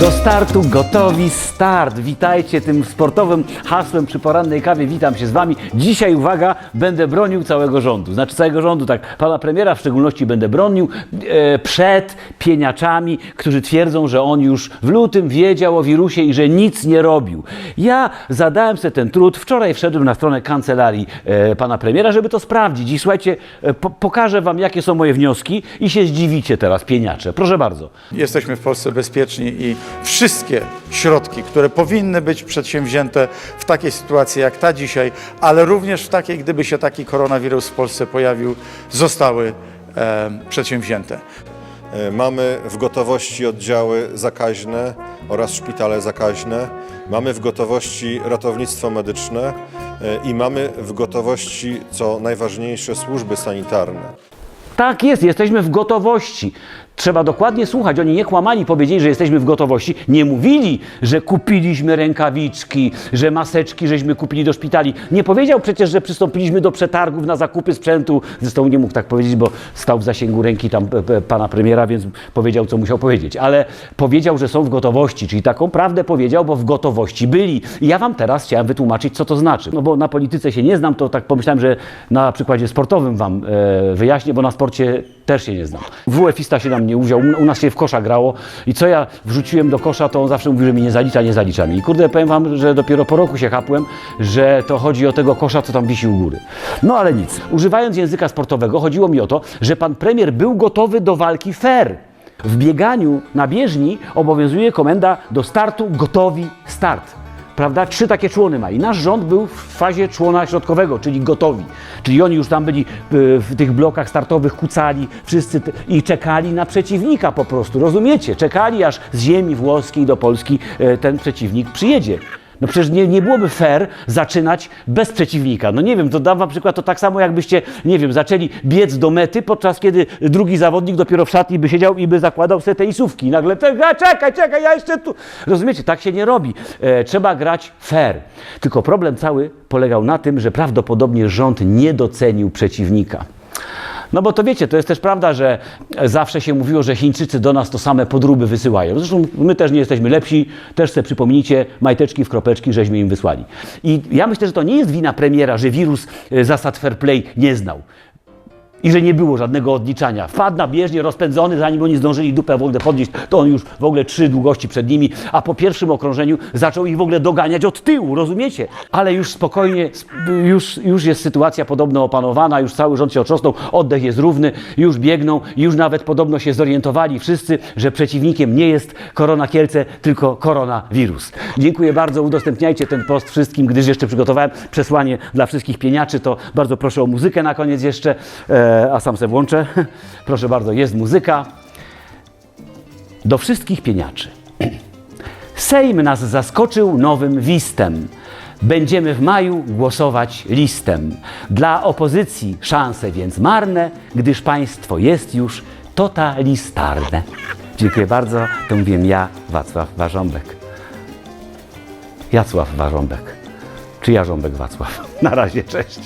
Do startu gotowi start. Witajcie tym sportowym hasłem przy porannej kawie. Witam się z Wami. Dzisiaj, uwaga, będę bronił całego rządu. Znaczy całego rządu, tak, pana premiera w szczególności będę bronił e, przed pieniaczami, którzy twierdzą, że on już w lutym wiedział o wirusie i że nic nie robił. Ja zadałem sobie ten trud. Wczoraj wszedłem na stronę kancelarii e, pana premiera, żeby to sprawdzić. I słuchajcie, e, po, pokażę Wam, jakie są moje wnioski i się zdziwicie teraz, pieniacze. Proszę bardzo. Jesteśmy w Polsce bezpieczni i wszystkie środki, które powinny być przedsięwzięte w takiej sytuacji jak ta dzisiaj, ale również w takiej, gdyby się taki koronawirus w Polsce pojawił, zostały e, przedsięwzięte. E, Mamy w gotowości oddziały zakaźne oraz szpitale zakaźne. Mamy w gotowości ratownictwo medyczne e, i mamy w gotowości, co najważniejsze, służby sanitarne. Tak jest, jesteśmy w gotowości. Trzeba dokładnie słuchać. Oni nie kłamali, powiedzieli, że jesteśmy w gotowości. Nie mówili, że kupiliśmy rękawiczki, że maseczki żeśmy kupili do szpitali. Nie powiedział przecież, że przystąpiliśmy do przetargów na zakupy sprzętu. Zresztą nie mógł tak powiedzieć, bo stał w zasięgu ręki tam e, e, pana premiera, więc powiedział, co musiał powiedzieć. Ale powiedział, że są w gotowości, czyli taką prawdę powiedział, bo w gotowości byli. I ja wam teraz chciałem wytłumaczyć, co to znaczy. No bo na polityce się nie znam, to tak pomyślałem, że na przykładzie sportowym wam e, wyjaśnię, bo na sporcie też się nie znam. WF-ista się nam nie uwziął, u nas się w kosza grało i co ja wrzuciłem do kosza, to on zawsze mówił, że mi nie zalicza, nie zalicza mi. I kurde, powiem wam, że dopiero po roku się chapłem, że to chodzi o tego kosza, co tam wisi u góry. No ale nic. Używając języka sportowego, chodziło mi o to, że pan premier był gotowy do walki fair. W bieganiu na bieżni obowiązuje komenda do startu, gotowi, start prawda? Trzy takie człony ma. I nasz rząd był w fazie człona środkowego, czyli gotowi. Czyli oni już tam byli y, w tych blokach startowych, kucali wszyscy i czekali na przeciwnika po prostu. Rozumiecie? Czekali, aż z ziemi włoskiej do Polski y, ten przeciwnik przyjedzie. No przecież nie, nie byłoby fair zaczynać bez przeciwnika. No nie wiem, to dam wam przykład, to tak samo jakbyście, nie wiem, zaczęli biec do mety, podczas kiedy drugi zawodnik dopiero w szatni by siedział i by zakładał sobie te isówki. I nagle, czekaj, czekaj, czekaj, ja jeszcze tu. Rozumiecie, tak się nie robi. E, trzeba grać fair. Tylko problem cały polegał na tym, że prawdopodobnie rząd nie docenił przeciwnika. No bo to wiecie, to jest też prawda, że zawsze się mówiło, że Chińczycy do nas to same podróby wysyłają. Zresztą my też nie jesteśmy lepsi, też sobie przypomnijcie, majteczki w kropeczki, żeśmy im wysłali. I ja myślę, że to nie jest wina premiera, że wirus e, zasad fair play nie znał. I że nie było żadnego odliczania. Wpadł na bieżnię rozpędzony, zanim oni zdążyli dupę w ogóle podnieść, to on już w ogóle trzy długości przed nimi, a po pierwszym okrążeniu zaczął ich w ogóle doganiać od tyłu, rozumiecie? Ale już spokojnie, sp- już, już jest sytuacja podobno opanowana, już cały rząd się otrząsnął, oddech jest równy, już biegną, już nawet podobno się zorientowali wszyscy, że przeciwnikiem nie jest korona Kielce, tylko koronawirus. Dziękuję bardzo, udostępniajcie ten post wszystkim, gdyż jeszcze przygotowałem przesłanie dla wszystkich pieniaczy, to bardzo proszę o muzykę na koniec jeszcze, e, a sam se włączę. Proszę bardzo, jest muzyka. Do wszystkich pieniaczy. Sejm nas zaskoczył nowym wistem. Będziemy w maju głosować listem. Dla opozycji szanse więc marne, gdyż państwo jest już totalistarne. Dziękuję bardzo. To mówiłem ja, Wacław Warząbek. Jacław Warząbek. Czy Jarząbek Wacław? Na razie, cześć.